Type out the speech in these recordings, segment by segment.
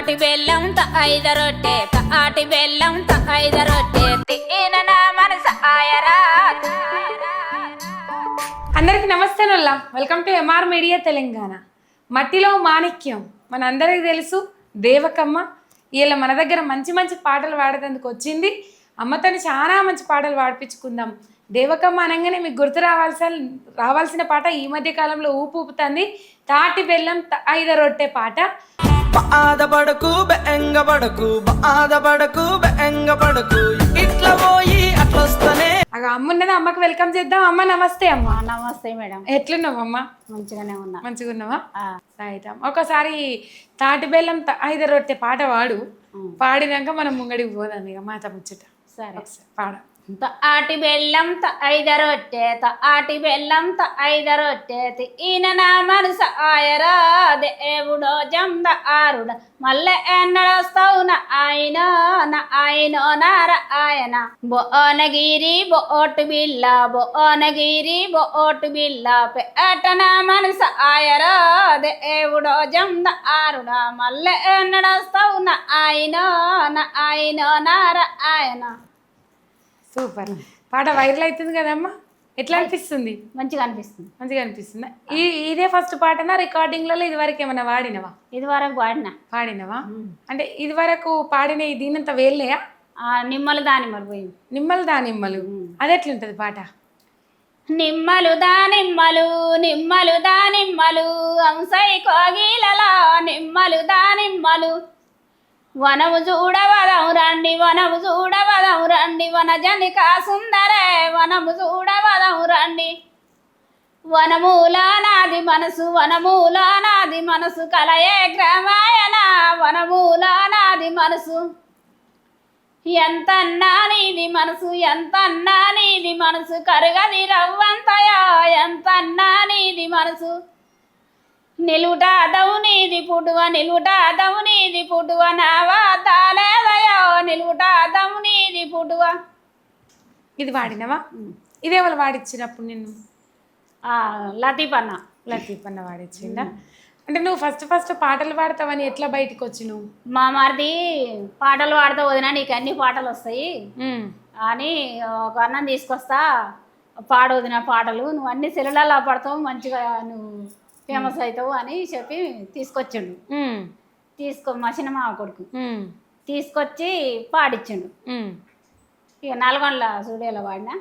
ఆటి బెల్లం ఐద రొట్టె ఆటి బెల్లం ఐద రొట్టె. తిన నా మనసు ఆయరా. అందరికి నమస్తే నల్లా. Welcome to MR media Telangana. మట్టిలో మాణిక్యం. మనందరికీ తెలుసు దేవకమ్మ వీళ్ళ మన దగ్గర మంచి మంచి పాటలు పాడేందుకు వచ్చింది. అమ్మతోని చాలా మంచి పాటలు పాడిపించుకుందాం. దేవకమ్మ అనగానే మీకు గుర్తు రావాల్సిన రావాల్సిన పాట ఈ మధ్య కాలంలో ఊపు ఊపుతుంది. తాటి బెల్లం త- ఐద రొట్టె పాట. బాధపడకు బెంగపడకు బాధపడకు బెంగపడకు. ఇట్లా పోయి అట్లొస్తనే. అగ అమ్మ ఉన్నది అమ్మకి వెల్కమ్ చేద్దాం. అమ్మ నమస్తే అమ్మ. నమస్తే మేడం. ఎట్లున్నావు అమ్మ? మంచిగానే ఉన్నా. మంచిగా ఉన్నావా? ఆ, రైట్ అమ్మ. ఒకసారి తాటి బెల్లం త- ఐదు రొట్టె పాట పాడు. పాడినాక మనం ముంగడికి పోదాం ఇక మాట ముచ్చట. సరే. పాడ. తాటి బెల్లం ఐద రొట్టె తాటి బెల్లం ఐద రొట్టె ఈయన నా మనసు ఆయరా దేవుడో జంద ఆరుడ. మళ్ళీ ఎన్నడొస్తావు నా ఆయన నా ఆయన నార ఆయన. బోనగిరి బోటు బిల్ల బోనగిరి బోటు బిల్ల పేట నా మనసు ఆయరా దేవుడో జంద ఆరుడ. మళ్ళీ ఎన్నడొస్తావు నా ఆయన నా ఆయన నార ఆయన. సూపర్. పాట వైరల్ అవుతుంది కదమ్మా? ఎట్లా అనిపిస్తుంది? మంచిగా అనిపిస్తుంది. మంచిగా అనిపిస్తుందా? ఈ ఇదే ఫస్ట్ పాటనా రికార్డింగ్లలో ఇది వరకు ఏమైనా వాడినవా? ఇది వరకు వాడినా పాడినవా అంటే ఇది వరకు పాడిన ఈ దీనంత వేళ్ళయా? నిమ్మలు దానిమ్మలు పోయి నిమ్మలు దా నిమ్మలు అది ఎట్లుంటది పాట? నిమ్మలు దానిమ్మలు నిమ్మలు దానిమ్మలు అంశై కోగిలలా నిమ్మలు దానిమ్మలు. వనము చూడవదం రండి వనము చూడవదం రండి వన జనిక సుందరే వనము చూడవదం రండి. వనమూలానాది మనసు వనమూలానాది మనసు కలయే గ్రామాయణ వనమూలానాది మనసు. ఎంతన్నా నీది మనసు ఎంతన్నా నీది మనసు కరుగది రవ్వంతయా ఎంతన్నా నీది మనసు. నిలుటాదవు నీది పుటువ నిలుటాదవు నీది పుటువ నావా తాలేదయో నిలుటాదవు నీది పుటువ ఇది వాడినవా? ఇదే వాళ్ళు వాడిచ్చినప్పుడు నిన్ను? లతీఫ్ అన్న వాడిచ్చిందా? అంటే నువ్వు ఫస్ట్ ఫస్ట్ పాటలు పాడతావని ఎట్లా బయటికి వచ్చి నువ్వు మా మరిది పాటలు పాడుతూ వదినా నీకు అన్ని పాటలు వస్తాయి. అని ఒక అన్నం తీసుకొస్తా పాడు వదిన పాటలు. నువ్వు అన్ని సెల్లులలో పడతావు మంచిగా నువ్వు ఫేమస్ అవుతావు అని చెప్పి తీసుకొచ్చిండు. తీసుకో మా చిన్నమావ కొడుకు. ఉమ్. తీసుకొచ్చి పాడిచ్చిండు. ఇక నల్గొండల స్టూడియోలో పాడినా.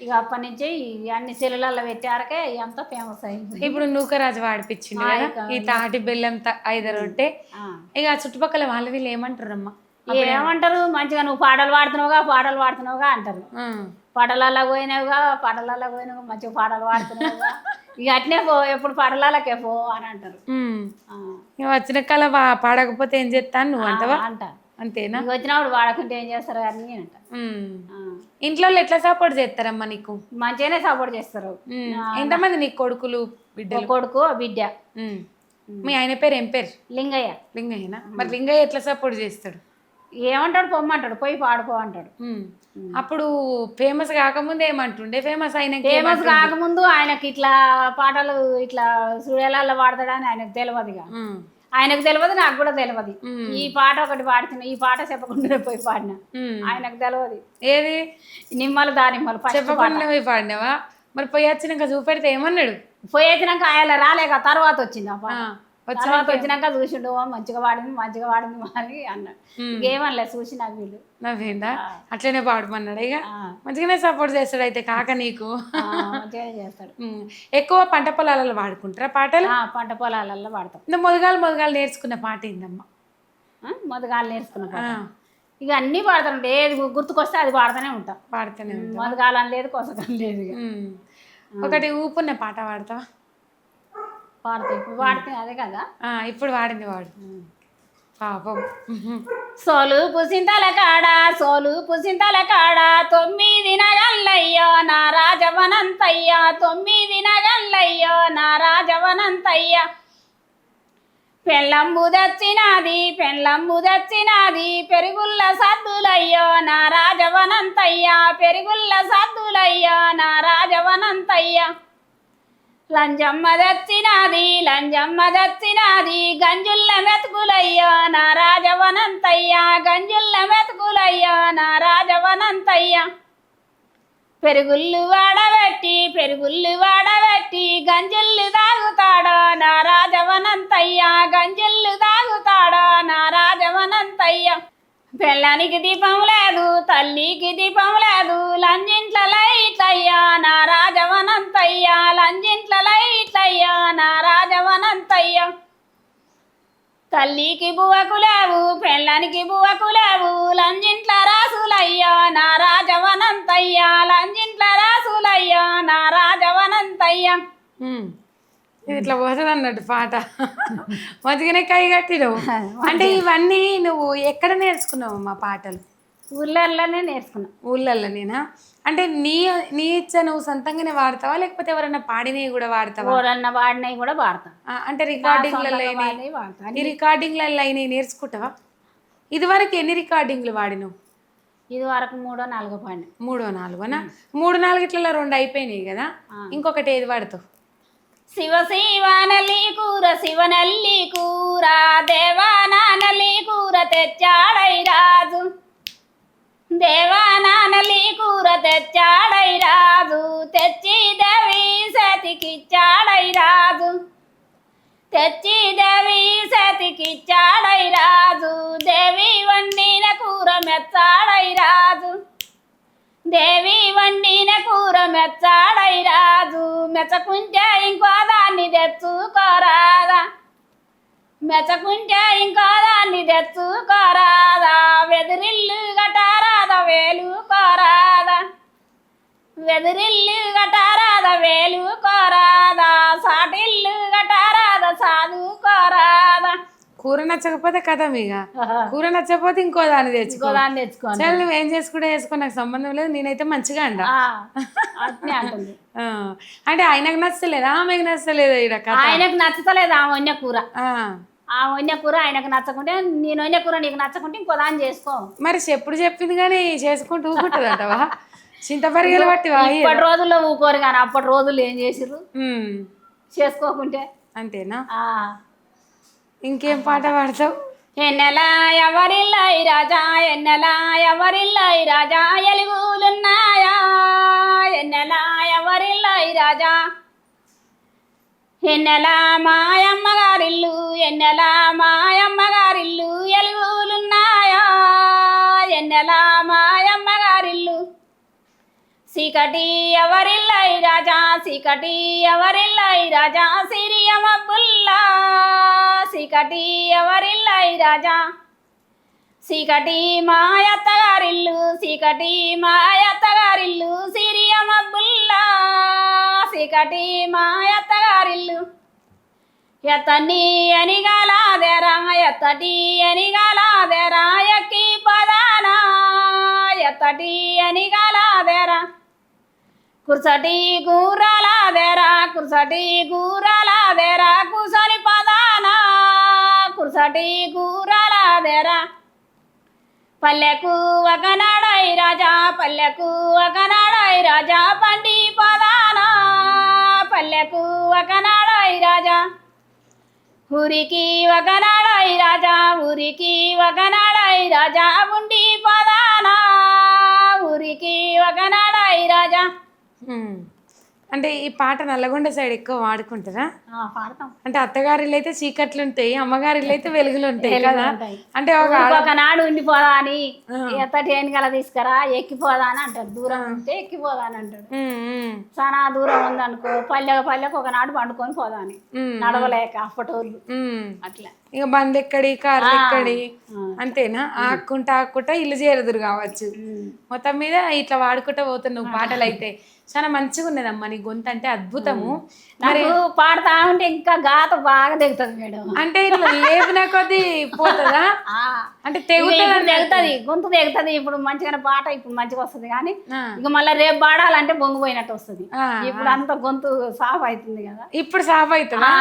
ఇక అప్పటి నుంచి అన్ని సెల్లులలో పెట్టారకే ఎంత ఫేమస్ అయింది. ఇప్పుడు నూకరాజు కదా ఇక ఈ తాటి బెల్లం త- ఐదు రొట్టె ఆ. ఇక చుట్టుపక్కల వాళ్ళు వీళ్ళు ఏమంటారమ్మా? ఏమంటారు? మంచిగా నువ్వు పాటలు పాడుతున్నావుగా పాటలు పాడుతున్నావుగా అంటారు. ఉమ్. పాటలలో పోయినావుగా పాటలలో పోయినావు మంచిగా పాటలు పాడుతున్నావుగా. ఇక అట్నే పో ఎప్పుడు పాటలకే పో అని అంటారు. వచ్చిన కళ పాడకపోతే ఏం చేస్తాను నువ్వు అంటవా? అంట. అంతేనా? వచ్చినప్పుడు వాడకుంటే ఏం చేస్తారు అని నేను అంట ఇంట్లో ఎట్లా సపోర్ట్ చేస్తారమ్మా నీకు? మంచిగానే సపోర్ట్ చేస్తారు. ఎంతమంది నీకు కొడుకులు ఒక బిడ్డలు కొడుకు బిడ్డ. మీ ఆయన పేరు ఏం పేరు? లింగయ్య. లింగయ్యనా? మరి లింగయ్య ఎట్లా సపోర్ట్ చేస్తాడు? ఏమంటాడు? పొమ్మంటాడు. పోయి పాడుకో అంటాడు. అప్పుడు ఫేమస్ కాకముందు ఏమంటుండే? ఫేమస్ అయినాక ఫేమస్ కాకముందు ఆయనకి ఇట్లా పాటలు ఇట్లా సూర్యాలలో పాడతాడని ఆయనకు తెలియదు ఇక. ఉమ్. ఆయనకు తెలియదు నాకు కూడా తెలియదు. ఈ పాట ఒకటి పాడుతున్నా ఈ పాట చెప్పకుండా పోయి పాడిన. ఆయనకు తెలియదు ఏది? నిమ్మలు దానిమ్మలు చెప్పకుండా పోయి పాడినావా? మరి పోయి వచ్చినాక చూపెడితే ఏమన్నాడు? పోయి వచ్చినాక ఆయన రాలేక తర్వాత వచ్చింది ఆ పాట. తర్వాత వచ్చినాక చూసిండు "ఓ, మంచిగా పాడింది మంచిగా పాడింది మరి అన్నాడు. మ్మ్. ఇంకేమనలే చూసిన వీళ్ళు నవ్విందా? అట్లనే పాడమన్నాడు. ఇక మంచిగానే సపోర్ట్ చేస్తాడు అయితే కాక నీకు. మంచిగానే చేస్తాడు. ఎక్కువ పంట పొలాలలో వాడుకుంటారా పాటలు? పంట పొలాలలో పాడతాం. ఇంత మొదగాలు మొదగాలు నేర్చుకున్న పాట ఏందమ్మా? మొదగాలు నేర్చుకున్న పాట. ఇక అన్నీ పాడతాను ఏది గుర్తుకొస్తే అది పాడుతూనే ఉంటాం. పాడుతూనే ఉంటా మొదగాలని లేదు కొసగాలని లేదు ఇక. ఒకటి ఊపున్న పాట పాడతావా? ఇప్పుడు పాడితే అదే కదా? ఆ, ఇప్పుడు వాడింది వాడు. పాపం. సోలు పుసింతల కాడ సోలు పుసింతల కాడ తొమ్మిది నగల్లయ్యో నా రాజవనంతయ్య తొమ్మిది నగల్లయ్యో నా రాజవనంతయ్య. పెళ్ళంబు దచ్చినాది పెళ్ళంబు దచ్చినాది పెరుగుల్ల సద్దులయ్యో నా రాజవనంతయ్య పెరుగుల్ల సద్దులయ్యో నా రాజవనంతయ్య. లంజమ్మ దచ్చినాది లంజమ్మ దచ్చినాది గంజుల్ల మెతుకులయ్యా నా రాజవనంతయ్యా గంజుల్ల మెతుకులయ్యా నా రాజవనంతయ్యా పెరుగుళ్ళు వాడబెట్టి పెరుగుళ్ళు వాడబెట్టి గంజుల్లు తాగుతాడా నా రాజవనంతయ్యా గంజుల్లు తాగుతాడా నా రాజవనంతయ్యా పెళ్ళానికి దీపం లేదు తల్లికి దీపం లేదు. లంజింట్ల లైట్లయ్యా నా రాజవనంతయ్యా లంజింట్ల లైట్లయ్యా నా రాజవనంతయ్యా తల్లికి బువకు లేవు పెళ్ళానికి బువ్వకు లేవు. లంజింట్ల రాసులయ్యా నా రాజవనంతయ్యా లంజింట్ల రాసులయ్యా నా రాజవనంతయ్యా ఇట్లా పోతుంది అన్నట్టు పాట. మంచిగానే కై కట్టినవు. అంటే ఇవన్నీ నువ్వు ఎక్కడ నేర్చుకున్నావు మా పాటలు? ఊళ్ళల్లోనే నేర్చుకున్నా. ఊళ్ళల్లోనేనా అంటే నీ నీ ఇచ్చ నువ్వు సొంతంగానే వాడతావా? లేకపోతే ఎవరైనా పాడినవి కూడా వాడతావా? ఓడన్న వాడినవి కూడా వాడతాం. అంటే రికార్డింగ్లలో ఈ రికార్డింగ్లలో అయినాయి నేర్చుకుంటావా? ఇదివరకు ఎన్ని రికార్డింగ్లు వాడినావు? ఇది వరకు మూడో నాలుగో పాడిన. మూడో నాలుగోనా? మూడు నాలుగిట్లలో రెండు అయిపోయినాయి కదా? ఇంకొకటి ఏది వాడతావు? శివ శివనల్లి కూర శివనల్లి కూర దేవానానల్లి కూర తెచ్చాడై రాజు. దేవానానలి కూర తెచ్చాడై రాజు తెచ్చి దేవి సతికిచ్చాడై రాజు. తెచ్చి దేవి సతికిచ్చాడై రాజు దేవి వండిన కూర మెచ్చాడై రాజు. దేవి వండిన కూర మెచ్చాడై రాజు. మెచ్చకుంటే ఇంకో దాన్ని తెచ్చుకోరాదా? మెచ్చకుంటే ఇంకో దాన్ని తెచ్చుకోరాదా? వెదిరిల్లు గటారాదా వేలు కోరాదా వెదిరిల్లు గటారాదా వేలు కోరాదా సాటిల్లు గటారాదా సాధు కోరాదా కూర నచ్చకపోతే కథ ఇక. కూర నచ్చకపోతే ఇంకో దాన్ని తెచ్చుకో. దాన్ని చల్ నువ్వేం చేసుకుంటే చేసుకో నాకు సంబంధం లేదు నేనైతే మంచిగా ఆ, అంటే ఆయనకు నచ్చలేదా ఆమెకు నచ్చలేదా కథ. ఆయనకు నచ్చతలేదు ఆ వన్య కూర. ఆ, వన్య కూర ఆయనకు నచ్చకుంటే నేను వన్య కూర నీకు నచ్చకుంటే ఇంకో దాన్ని చేసుకో. మరి చెప్పుడు చెప్పింది కానీ చేసుకుంటూ ఊకుంటుందంటవా? చింతపరిగలు పట్టి ఇప్పటి రోజుల్లో ఊకోరు కానీ అప్పటి రోజుల్లో ఏం చేసిర్రు? చేసుకోకుంటే. అంతేనా? ఇంకేం పాట పాడతావు? ఎన్నెలా ఎవరిల్లై రాజా ఎన్నెలా ఎవరిల్లై రాజా ఎలుగులున్నాయా? ఎన్నెలా ఎవరిల్లై రాజా? ఎన్నెలా మాయమ్మ గారిల్లు ఎన్నెలా మాయమ్మ గారు సీకటి ఎవరిల్లై రాజా సీకటి ఎవరిల్లై రాజా సిరియమబ్బుల్లా సీకటి ఎవరిల్లై రాజా చీకటి మాయత్తగారిల్లు సీకటి మాయత్తగారిల్లు సిరియమబ్బుల్లా సీకటి మాయత్తగారిల్లు ఎత్తని ఎనిగలాదెరా ఎత్తటి ఎనిగలాదెరా కుర్చటి కూరల గూరాలాదెరా కుర్చటి కూరల గూరాలాదెరా కుసలి పదానా. కుర్చటి కూరల గూరాలాదెరా పల్లెకు ఒకనాడై రాజా పల్లెకు ఒకనాడై రాజా పండి పదానా. పల్లెకు ఒకనాడై రాజా. ఊరికి ఒకనాడై రాజా ఊరికి ఒకనాడై రాజా ఉండి పదానా. ఊరికి ఒకనాడై రాజా అంటే ఈ పాట నల్లగొండ సైడ్ ఎక్కువ వాడుకుంటారా? పాడతాం. అంటే అత్తగారిలో అయితే చీకట్లు ఉంటాయి అమ్మగారిలో అయితే వెలుగులు ఉంటాయి. కదా. అంటే ఒక ఒకనాడు ఉండిపోదా అని ఎత్తటి ఎన్నికల తీసుకురా ఎక్కిపోదా అని అంటాడు. దూరం ఉంటే ఎక్కిపోదా అని అంటాడు. చాలా దూరం ఉందనుకో పల్లె పల్లెకు ఒకనాడు పండుకొని పోదా అని నడవలేక అప్పటోళ్ళు. అట్లా. ఇక బంద్ ఎక్కడి కార్లు ఎక్కడి అంతేనా? ఆక్కుంటా ఆక్కుంటా ఇల్లు చేరుదురు కావచ్చు. మొత్తం మీద ఇట్లా వాడుకుంటా పోతున్నావు పాటలు అయితే చాలా మంచిగా ఉన్నదమ్మా నీ గొంతు అంటే అద్భుతము నాకు పాడుతా ఉంటే ఇంకా గాత బాగా దిగుతుంది మేడం. అంటే ఇట్లా లేపిన కొద్దీ పోతుందా. అంటే తెగుతుంది గొంతు తెగుతుంది. ఇప్పుడు మంచిగానే పాట ఇప్పుడు మంచిగా వస్తుంది కానీ. ఇక మళ్ళీ రేపు పాడాలంటే బొంగిపోయినట్టు వస్తుంది. ఆ, ఇప్పుడు అంత గొంతు సాఫ్ అవుతుంది కదా. ఇప్పుడు సాఫ్ అవుతుందా.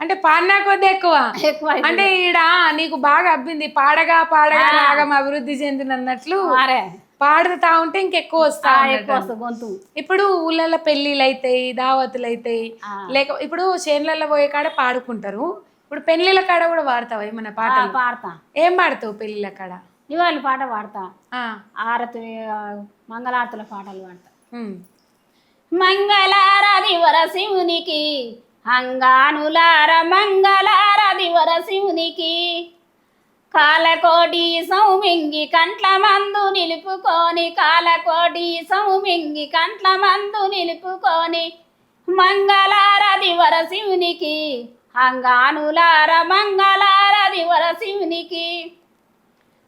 అంటే పాడినా కొద్దీ ఎక్కువ? ఎక్కువ. అంటే ఈడ నీకు బాగా అబ్బింది. పాడగా పాడగా రాగం అభివృద్ధి చెందినన్నట్లు అరే. పాడుతా ఉంటే ఇంకెక్కువ వస్తా ఆ, ఉన్నట్టు. ఎక్కువ వస్తుంది గొంతు. ఇప్పుడు ఊళ్ళల్లో పెళ్ళిళ్ళు అవుతాయి దావతులు అవుతాయి. లేక ఇప్పుడు చేనులలో పోయే కాడ పాడుకుంటారు. ఇప్పుడు పెళ్ళిళ్ళ కాడ కూడా వాడతావు ఏమన్నా ఆ, పాటలు పాడతా. ఏం పాడతావు పెళ్ళిళ్ళ కాడ? ఇవాళ పాట పాడతా. ఆ, ఆరతి మంగళారతుల పాటలు పాడతా. మంగళారది వర శివునికి అంగానులార మంగళారది వర శివునికి కాలకోటి సౌమింగి కంట్ల మందు నిలుపుకొని కాలకోటి సౌమింగి కంట్ల మందు నిలుపుకొని మంగళారది వరశివునికి అంగానులార మంగళారది వరశివునికి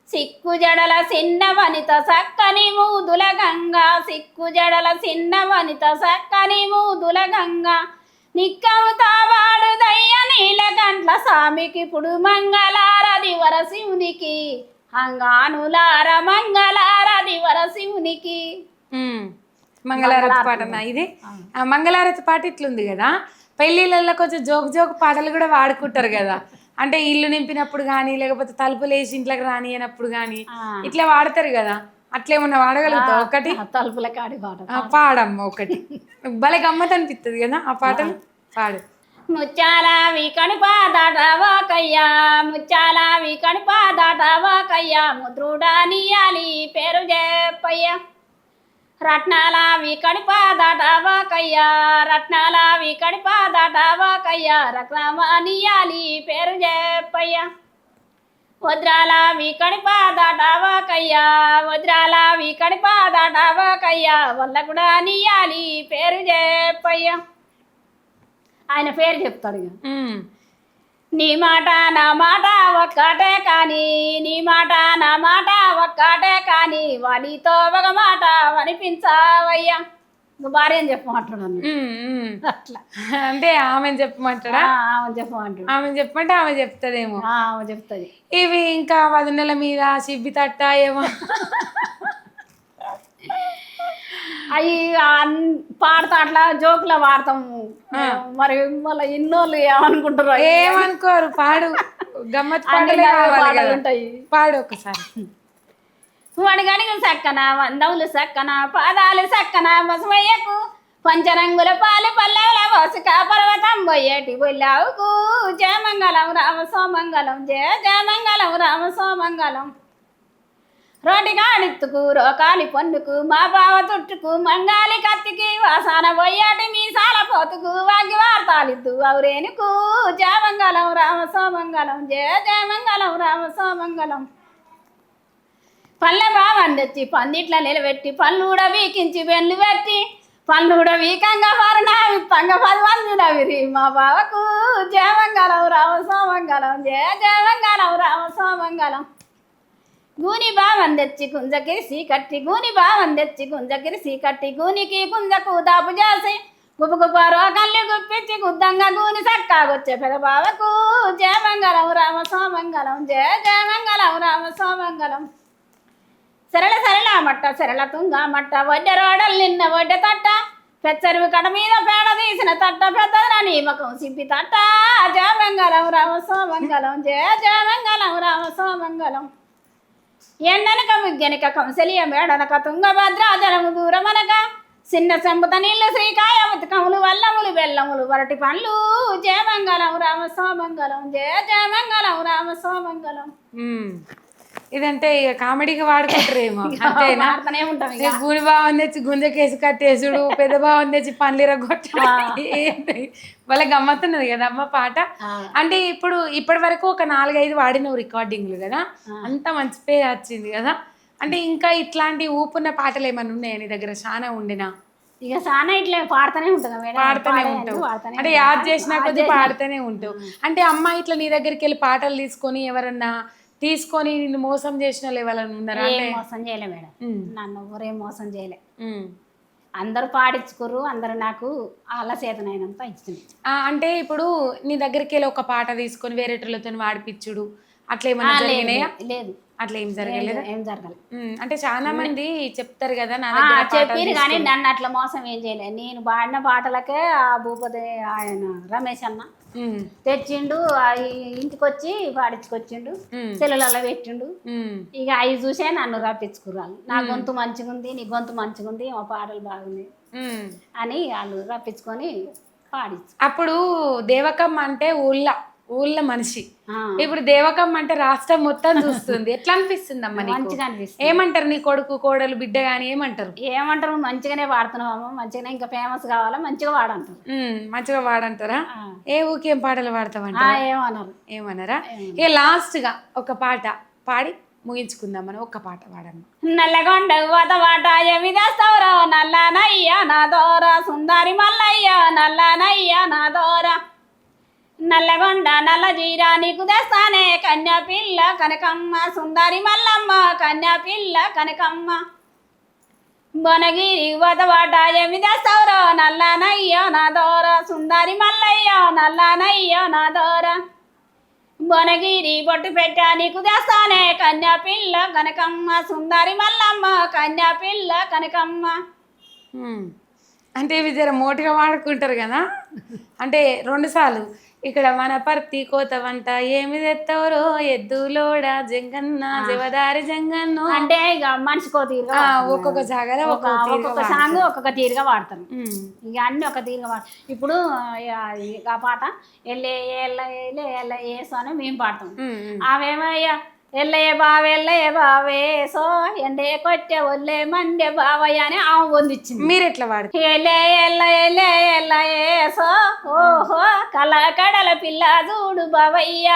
సిక్కు జడల సిన్న వనిత సక్కని మూదుల గంగా సిక్కు జడల చిన్న వనిత సక్కని మూదుల గంగా. నిక్కముతా వాడు దయ్య నీలకంట్ల స్వామికి ఇప్పుడు మంగళారది వర శివునికి అంగానులార మంగళారది వర శివునికి. ఉమ్. మంగళారతి పాటనా ఇది. ఆ, మంగళారతి పాట ఇట్లుంది కదా. పెళ్ళిళ్ళల్లో కొంచెం జోకు జోకు పాటలు కూడా వాడుకుంటారు కదా. అంటే ఇల్లు నింపినప్పుడు కానీ లేకపోతే తలుపులు వేసి ఇంట్లోకి రానియనప్పుడు కానీ ఇట్లా వాడతారు కదా. అట్లా ఏమన్నా వాడగలుగుతావు ఒకటి? తలుపుల కాడి పాట. ఆ, పాడమ్మ ఒకటి. భలే గమ్మత్ అనిపిస్తుంది కదా ఆ పాటలు పాడు. ముచ్చాల వీకని పాదాటవాకయ్యా ముచ్చాల వీకని పాదాటవాకయ్యా ముద్రుడా నీయాలి పేరు చెప్పయ్యా రత్నాల వీకడి పాదాటవాకయ్యా రత్నాల వీకడి పాదాటవాకయ్యా రక్రమానియాలి పేరు చెప్పయ్యా వజ్రాల వీకడి పాదాటవాకయ్యా వజ్రాల వీకడి పాదాటవాకయ్యా వల్ల కూడా నీయాలి పేరు చెప్పయ్యా. ఆయన పేరు చెప్తాడు ఇక. నీ మాట నా మాట ఒక్కటే కానీ నీ మాట నా మాట ఒక్కటే కానీ వానితో ఒక మాట అనిపించావయ్యా. నువ్వు భార్య అని చెప్పమంటాడు. అట్లా. అంటే ఆమెను చెప్పమంటాడా? ఆమె చెప్పమంటాడు. ఆమె చెప్పమంటే ఆమె చెప్తుందేమో. ఆమె చెప్తుంది. ఇవి ఇంకా వదినెల మీద సిబ్బి తట్ట ఏమో. అవి పాడతా అట్లా జోకులో వాడతాము మరి మళ్ళీ ఇన్నోళ్ళు ఏమనుకుంటారు ఏమనుకోరు పాడు. గమ్మత్ పాటలే. ఉంటాయి. పాడు ఒకసారి. వడగడిగలు సక్కన వందవులు సక్కన పాదాలు సక్కన మసమయ్యకు పంచరంగుల పాలు పల్లెల వసుక పర్వతం పోయేటి బొల్లావుకు. జయమంగళం రామ సోమంగళం జయ జయమంగళం రామ సోమంగళం. రోటిగాడిత్తుకు రోకాలి పన్నుకు మా బావ తుట్టుకు మంగాలి కత్తికి వాసన పోయాటి మీసాల పోతుకు వాగి వార్తాలిద్దు అవురేనుకు జయమంగళం రామ సోమంగళం జయ జయమంగళం రామ సోమంగళం. పళ్ళ బావని తెచ్చి పందిట్ల నిలబెట్టి పళ్ళు కూడా వీకించి వెన్ను పెట్టి పళ్ళు కూడా వీకంగా పారినా విత్తంగా పది మంది మా బావకు జయమంగళం రామ సోమంగళం జయ జయమంగళం రామ సోమంగళం గూని బావని తెచ్చి గుంజకిరి సీకట్టి గూని బావని తెచ్చి గుంజకిరి సీకట్టి గూనికి గుంజకు దాపు చేసి గుబు గుబారో కళ్ళు గుప్పించి గుద్దంగా గూని సక్కాగొచ్చే పెద బావకు జయమంగళం రామ సోమంగళం జయ జయమంగళం రామ సోమంగళం సరళ సరళ మట్ట సరళ తుంగ మట్ట వడ్డె రోడలు నిన్న వడ్డ తట్ట. పెచ్చరువు కడ మీద పేడ తీసిన తట్ట పెద్దదన నియమకం సింపి తట్ట. జయమంగళం రామ సోమంగళం జయ జయమంగళం రామ సోమంగళం ఎండనక ముగ్గెనక కంసలియ మేడనక తుంగభద్ర జలము దూరమనక. చిన్న చెంబుత నీళ్ళు శ్రీకాయ ఉతకములు వల్లములు బెల్లములు వరటి పండ్లు. జయమంగళం రామ సోమంగళం జయ జయమంగళం రామ సోమంగళం ఇదంటే ఇక కామెడీకి వాడుకుంటారేమో. అంతేనా? ఉంటాం గుడి బావం తెచ్చి గుంజకేసి కట్టేసుడు పెద్ద బావం తెచ్చి పండ్లిర కొట్టడం వాళ్ళ గమ్మత్తున్నది కదా అమ్మ పాట. అంటే ఇప్పుడు ఇప్పటి వరకు ఒక నాలుగైదు వాడినవు రికార్డింగ్లు కదా. అంత మంచి పేరు వచ్చింది కదా. అంటే ఇంకా ఇట్లాంటి ఊపున్న పాటలు ఏమైనా ఉన్నాయా నీ దగ్గర? చాలా ఉండినా? ఇక చాలా ఇట్లా పాడుతూనే ఉంటుంది మేడం. పాడుతూనే ఉంటావు. అంటే ఉంటాం. యాద్ చేసినా యాద్ కొద్దీ చేసినా- పాడుతూనే ఉంటావు. అంటే అమ్మ ఇట్లా నీ దగ్గరికి వెళ్ళి పాటలు తీసుకొని ఎవరన్నా తీసుకొని నిన్ను మోసం చేసిన ఎవరైనా ఉన్నారా? ఏం మోసం చేయలే మేడం. నన్ను ఎవరేం మోసం చేయలే. అందరూ పాడించుకుర్రు అందరు నాకు వాళ్ళ చేతనైనంత ఇచ్చింది అంటే ఇప్పుడు నీ దగ్గరికి వెళ్ళి ఒక పాట తీసుకొని వేరేటోళ్ళతో వాడిపించుడు అట్లా ఏమైనా జరిగినాయా? లేదు అట్లా ఏం జరగలేదు? ఏం జరగలే. ఉమ్, అంటే చాలా మంది చెప్తారు కదా నా చెప్పిరు కానీ. నన్ను అట్లా మోసం ఏం చేయలేదు నేను పాడిన పాటలకే ఆ భూపతి ఆయన రమేష్ అన్న తెచ్చిండు ఇంటికి వచ్చి పాడించుకొచ్చిండు సెల్లులలో పెట్టిండు. ఇక అవి చూసే నన్ను రప్పించుకుర్రాళ్ళు నా గొంతు మంచిగుంది నీ గొంతు మంచిగుంది మా పాటలు బాగున్నాయి ఉమ్. అని వాళ్ళు రప్పించుకొని పాడించు అప్పుడు దేవకమ్మ అంటే ఊళ్ళ. ఊళ్ళో మనిషి. ఇప్పుడు దేవకమ్మ అంటే రాష్ట్రం మొత్తం చూస్తుంది. ఎట్లా అనిపిస్తుంది అమ్మ మంచిగా అనిపిస్తుంది ఏమంటారు నీ కొడుకు కోడలు బిడ్డ గాని ఏమంటారు? ఏమంటారు? మంచిగానే వాడుతున్నావు మంచిగానే ఇంకా ఫేమస్ కావాలా? మంచిగా వాడంటారు మంచిగా వాడంటారా. ఏ ఊకేం పాటలు పాడతావంట ఆ, ఏమన్నారు ఏమన్నారా ఇక లాస్ట్గా ఒక పాట పాడి ముగించుకుందాం మనం ఒక్క పాట పాడమ్మా. నల్లగొండ వత వాట ఏమి తెస్తావురా నల్లనయ్య నా దోర సుందరి మల్లయ్య నల్లనయ్య నా దోర. నల్లగొండ నల్ల జీరా నీకు తెస్తానే కన్యా పిల్ల కనకమ్మ సుందరి మల్లమ్మ కన్యా పిల్ల కనకమ్మ. బొనగిరి వదవాట ఏమి తెస్తావురో నల్లనయ్య నా దోర. సుందరి మల్లయ్య నల్లనయ్యో నా దోర. బొనగిరి బొట్టు పెట్టా నీకు తెస్తానే కన్యా పిల్ల కనకమ్మ సుందరి మల్లమ్మ కన్యా పిల్ల కనకమ్మ అంటే ఇవి జర మోటుగా వాడుకుంటారు కదా? అంటే రెండుసార్లు ఇక్కడ మన పర్తి కోత వంట ఏమి తెత్తవరో? ఎద్దులోడ జంగన్న జవదారి జంగన్ను. అంటే ఇక మనిషికో తీరుగా. ఒక్కొక్క జాగాలో ఒక- ఒక్కొక్క సాంగ్ ఒక్కొక్క తీరుగా వాడతారు ఉమ్. ఇక అన్ని ఒక తీరుగా వాడతాం ఇప్పుడు ఆ పాట ఎల్లే ఎల్ల ఏసో అని మేము పాడతాం. ఉమ్, ఎల్లయ్య బావ ఎల్లయ్య బావేసో ఎండే కొట్టే ఒల్లే మండే బావయ్య అని ఆమె పొందిచ్చింది మీరు ఎట్లా ఎలే ఎల్ల ఎలే ఎల్ల ఏసో ఓహో కల కడల పిల్ల చూడు బావయ్య.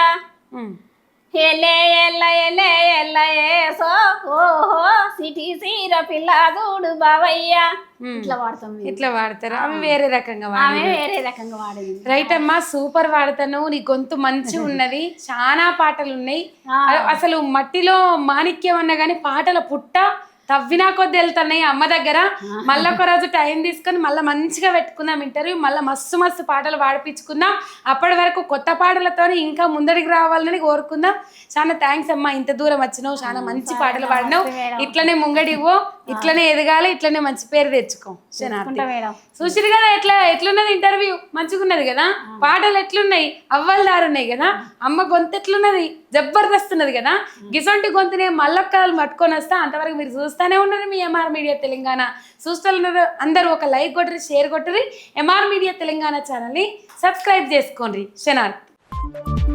ఎలే ఎల్ల ఎలే ఎల్ల ఏసో ఓహో సిటీ సీర పిల్ల చూడు బావయ్య. ఇట్లా వాడతాం. ఇట్లా వాడతారు. అవి వేరే రకంగా ఆమె వేరే రకంగా వాడేది. రైట్ అమ్మా సూపర్ వాడతాను. నీ గొంతు మంచి ఉన్నది. చాలా పాటలు ఉన్నాయి. అసలు మట్టిలో మాణిక్యం అన్న కానీ పాటల పుట్ట తవ్వినా కొద్ది వెళ్తున్నాయి అమ్మ దగ్గర. మళ్ళీ ఒక రోజు టైం తీసుకొని మళ్ళీ మంచిగా పెట్టుకుందాం ఇంటర్వ్యూ మళ్ళీ మస్తు మస్తు పాటలు పాడిపించుకుందాం. అప్పటి వరకు కొత్త పాటలతో ఇంకా ముందడికి రావాలని కోరుకుందాం. చాలా థ్యాంక్స్ అమ్మా ఇంత దూరం వచ్చినావు చాలా మంచి పాటలు పాడినావు. ఇట్లనే ముంగడివో ఇట్లనే ఎదగాలి ఇట్లనే మంచి పేరు తెచ్చుకో చూసిరు కదా ఎట్లా ఎట్లున్నది ఇంటర్వ్యూ మంచిగున్నది కదా? పాటలు ఎట్లున్నాయి? అవ్వలదారున్నాయి కదా? అమ్మ గొంతు ఎట్లున్నది జబర్దస్త్ ఉన్నది కదా? గిసొంటి గొంతునే మల్లొక్కలు పట్టుకొని వస్తా అంతవరకు మీరు చూస్తానే ఉన్నారు మీ ఎంఆర్ మీడియా తెలంగాణ. చూస్తున్నారు అందరూ ఒక లైక్ కొట్టరి షేర్ కొట్టరి. ఎంఆర్ మీడియా తెలంగాణ ఛానల్ని సబ్స్క్రైబ్ చేసుకోండి. శనార్థ్